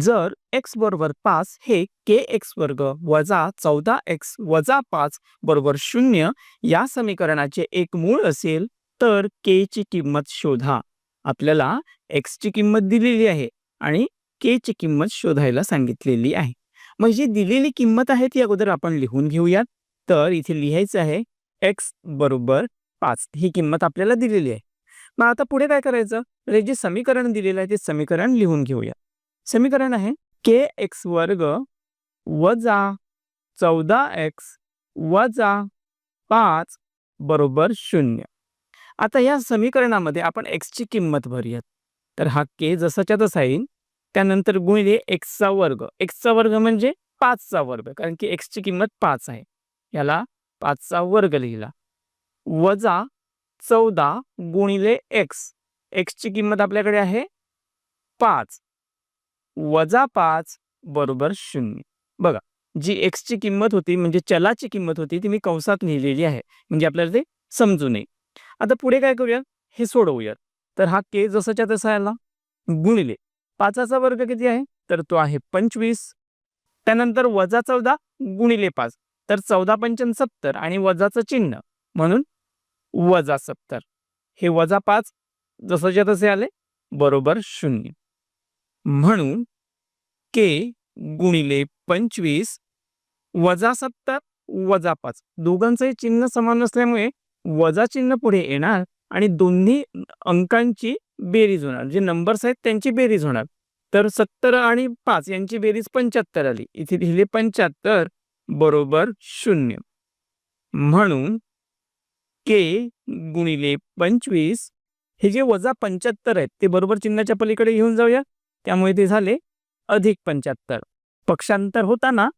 जर एक्स बरोबर पाच हे के एक्स वर्ग वजा चौदा एक्स वजा पाच बरोबर शून्य या समीकरणाचे एक मूळ असेल तर के ची किंमत शोधा. आपल्याला एक्स ची किंमत दिलेली आहे आणि के ची किंमत शोधायला सांगितलेली आहे. म्हणजे दिलेली किंमत आहे ती अगोदर आपण लिहून घेऊयात. तर इथे लिहायचं आहे एक्स बरोबर पाच ही किंमत आपल्याला दिलेली आहे. मग आता पुढे काय करायचं? म्हणजे जे समीकरण दिलेलं आहे ते समीकरण लिहून घेऊया समीकरण आहे. के एक्स वर्ग वजा चौदा एक्स वजा पाच बरोबर शून्य. आता या समीकरणामध्ये आपण एक्सची किंमत भरूयात. तर हा के जसाच्या तसा येईल. त्यानंतर गुणिले एक्सचा वर्ग. एक्सचा वर्ग म्हणजे पाचचा वर्ग कारण की एक्सची किंमत पाच आहे. याला पाचचा वर्ग लिहिला. वजा चौदा गुणिले एक्स एक्सची किंमत आपल्याकडे आहे पाच. वजा पाच बरोबर शून्य. बघा जी एक्सची किंमत होती म्हणजे चलाची किंमत होती ती मी कंसात लिहिलेली आहे. म्हणजे आपल्याला ते समजू नये. आता पुढे काय करूया हे सोडवूयात. तर हा के जसाच्या तसा आला गुणिले. पाचाचा वर्ग किती आहे? तर तो आहे पंचवीस. त्यानंतर वजा चौदा गुणिले पाच. तर चौदा पंचन सत्तर आणि वजाचं चिन्ह. म्हणून वजा सत्तर. हे वजा पाच जसंच्या तसे आले बरोबर शून्य. म्हणून के गुणिले पंचवीस वजा सत्तर वजा पाच. दोघांचंही चिन्ह समान असल्यामुळे वजा चिन्ह पुढे येणार आणि दोन्ही अंकांची बेरीज होणार. जे नंबर्स आहेत त्यांची बेरीज होणार. तर सत्तर आणि पाच यांची बेरीज पंच्याहत्तर आली. इथे लिहिले पंच्याहत्तर बरोबर शून्य. म्हणून के गुणिले पंचवीस हे जे वजा पंच्याहत्तर आहेत ते बरोबर चिन्हाच्या पलीकडे घेऊन जाऊया. त्यामुळे ते झाले अधिक पंच्याहत्तर. पक्षांतर होताना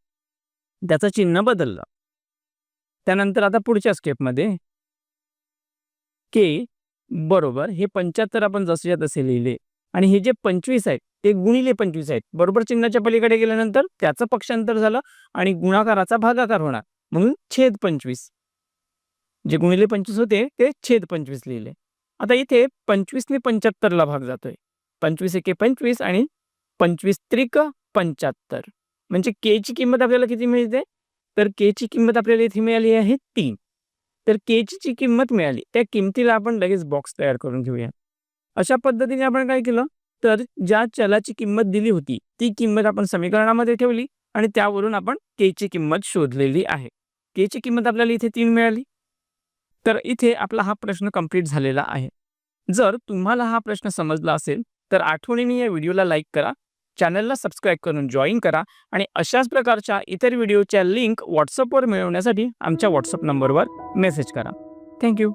त्याचं चिन्ह बदललं. त्यानंतर आता पुढच्या स्टेपमध्ये के बरोबर हे पंच्याहत्तर आपण जसेच्या तसे लिहिले आणि हे जे पंचवीस आहेत ते गुणिले पंचवीस आहेत. बरोबर चिन्हाच्या पलीकडे गेल्यानंतर त्याचं पक्षांतर झालं आणि गुणाकाराचा भागाकार होणार. म्हणून छेद पंचवीस. जे गुणिले पंचवीस होते ते छेद पंचवीस लिहिले. आता इथे पंचवीसने पंच्याहत्तरला भाग जातोय. पंचवीस एके पंचवीस आणि पंचवीस त्रिक पंच्याहत्तर. म्हणजे के ची किंमत आपल्याला किती मिळते? तर के ची किंमत आपल्याला इथे मिळाली आहे तीन. तर के ची जी किंमत मिळाली त्या किमतीला आपण लगेच बॉक्स तयार करून घेऊया. अशा पद्धतीने आपण काय केलं? तर ज्या चलाची किंमत दिली होती ती किंमत आपण समीकरणामध्ये ठेवली आणि त्यावरून आपण के ची किंमत शोधलेली आहे. के ची किंमत आपल्याला इथे तीन मिळाली. तर इथे आपला हा प्रश्न कंप्लीट झालेला आहे. जर तुम्हाला हा प्रश्न समजला असेल तर आठवणीने या व्हिडिओला लाईक करा चॅनलला सबस्क्राईब करून जॉईन करा आणि अशाच प्रकारच्या इतर व्हिडिओच्या लिंक व्हॉट्सअपवर मिळवण्यासाठी आमच्या व्हॉट्सअप नंबरवर मेसेज करा. थँक्यू